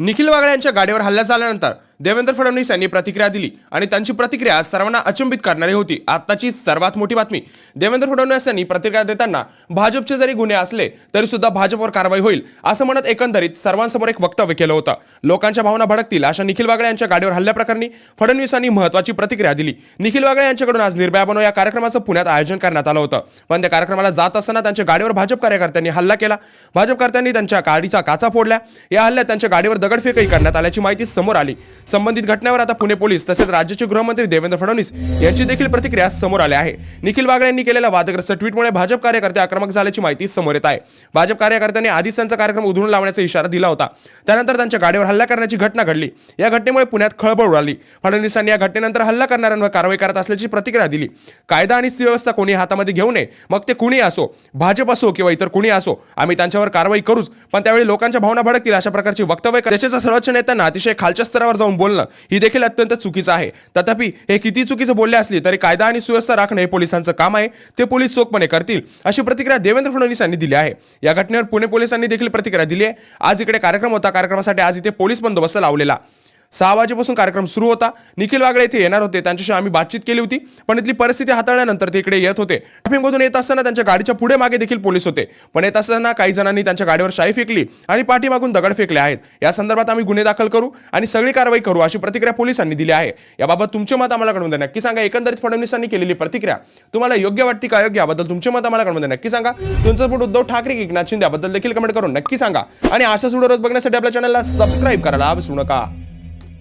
निखिल वागळे यांच्या गाडीवर हल्ला झाल्यानंतर देवेंद्र फडणवीस यांनी प्रतिक्रिया दिली आणि त्यांची प्रतिक्रिया सर्वांना अचंबित करणारी होती. आत्ताची सर्वात मोठी बातमी. देवेंद्र फडणवीस यांनी प्रतिक्रिया देताना भाजपचे जरी गुन्हे असले तरी सुद्धा भाजपवर कारवाई होईल असं म्हणत एकंदरीत सर्वांसमोर एक वक्तव्य केलं होतं. लोकांच्या भावना भडकतील अशा निखिल वागळे यांच्या गाडीवर हल्ल्याप्रकरणी फडणवीसांनी महत्वाची प्रतिक्रिया दिली. निखिल वागळे यांच्याकडून आज निर्भया बनव या कार्यक्रमाचं पुण्यात आयोजन करण्यात आलं होतं. पण त्या कार्यक्रमाला जात असताना त्यांच्या गाडीवर भाजप कार्यकर्त्यांनी हल्ला केला. भाजपकर्त्यांनी त्यांच्या गाडीचा काचा फोडल्या या हल्ल्यात त्यांच्या गाडीवर दगडफेकही करण्यात आल्याची माहिती समोर आली. संबंधित घटनेवर आता पुणे पोलीस तसेच राज्याचे गृहमंत्री देवेंद्र फडणवीस यांची देखील प्रतिक्रिया समोर आली आहे. निखिल बागळे यांनी केलेल्या वादग्रस्त ट्विटमुळे भाजप कार्यकर्ते आक्रमक झाल्याची माहिती समोर येत आहे. भाजप कार्यकर्त्यांनी आधीच त्यांचा कार्यक्रम उधळून लावण्याचा इशारा दिला होता. त्यानंतर त्यांच्या गाडीवर हल्ला करण्याची घटना घडली. या घटनेमुळे पुण्यात खळबळ उडाली. फडणवीसांनी या घटनेनंतर हल्ला करणाऱ्यांवर कारवाई करत असल्याची प्रतिक्रिया दिली. कायदा आणि सुव्यवस्था कोणी हातामध्ये घेऊ नये मग ते कुणी असो भाजप असो किंवा इतर कुणी असो आम्ही त्यांच्यावर कारवाई करूच पण त्यावेळी लोकांच्या भावना भडकतील अशा प्रकारची वक्तव्य कर- देशाच्या सर्वोच्च नेत्यांना अतिशय खालच्या स्तरावर जाऊन बोलणं ही देखील अत्यंत चुकीचं आहे. तथापि हे किती चुकीचं बोलले असली तरी कायदा आणि सुव्यवस्था राखणे हे पोलिसांचं काम आहे. ते पोलीस चोखपणे करतील अशी प्रतिक्रिया देवेंद्र फडणवीस यांनी दिली आहे. या घटनेवर पुणे पोलिसांनी देखील प्रतिक्रिया दिली आहे. आज इकडे कार्यक्रम होता. कार्यक्रमासाठी आज इथे पोलीस बंदोबस्त लावलेला. सहा वाजेपासून कार्यक्रम सुरू होता. निखिल वागळे इथे येणार होते. त्यांच्याशी आम्ही बातचीत केली होती. पण इथली परिस्थिती हाताळल्यानंतर ते इकडे येत होते. ट्रॅफिकमधून येत असताना त्यांच्या गाडीच्या पुढे मागे देखील पोलीस होते. पण येत असताना काही जणांनी त्यांच्या गाडीवर शाई फेकली आणि पाठीमागून दगड फेकले आहेत. या संदर्भात आम्ही गुन्हे दाखल करू आणि सगळी कारवाई करू अशी प्रतिक्रिया पोलिसांनी दिली आहे. याबाबत तुमचे मत आम्हाला कळवून द्या. नक्की सांगा. एकंदरीत फडणवीसांनी केलेली प्रतिक्रिया. तुम्हाला योग्य वाटते का योग्य याबद्दल तुमचे मत आम्हाला कळवून द्या. नक्की सांगा. तुमचं सपोर्ट उद्धव ठाकरे एकनाथ शिंदे? याबद्दल देखील कमेंट करून नक्की सांगा. आणि अशाच व्हिडिओ रोज बघण्यासाठी आपल्या चॅनलला सबस्क्राईब करायला विसरू नका.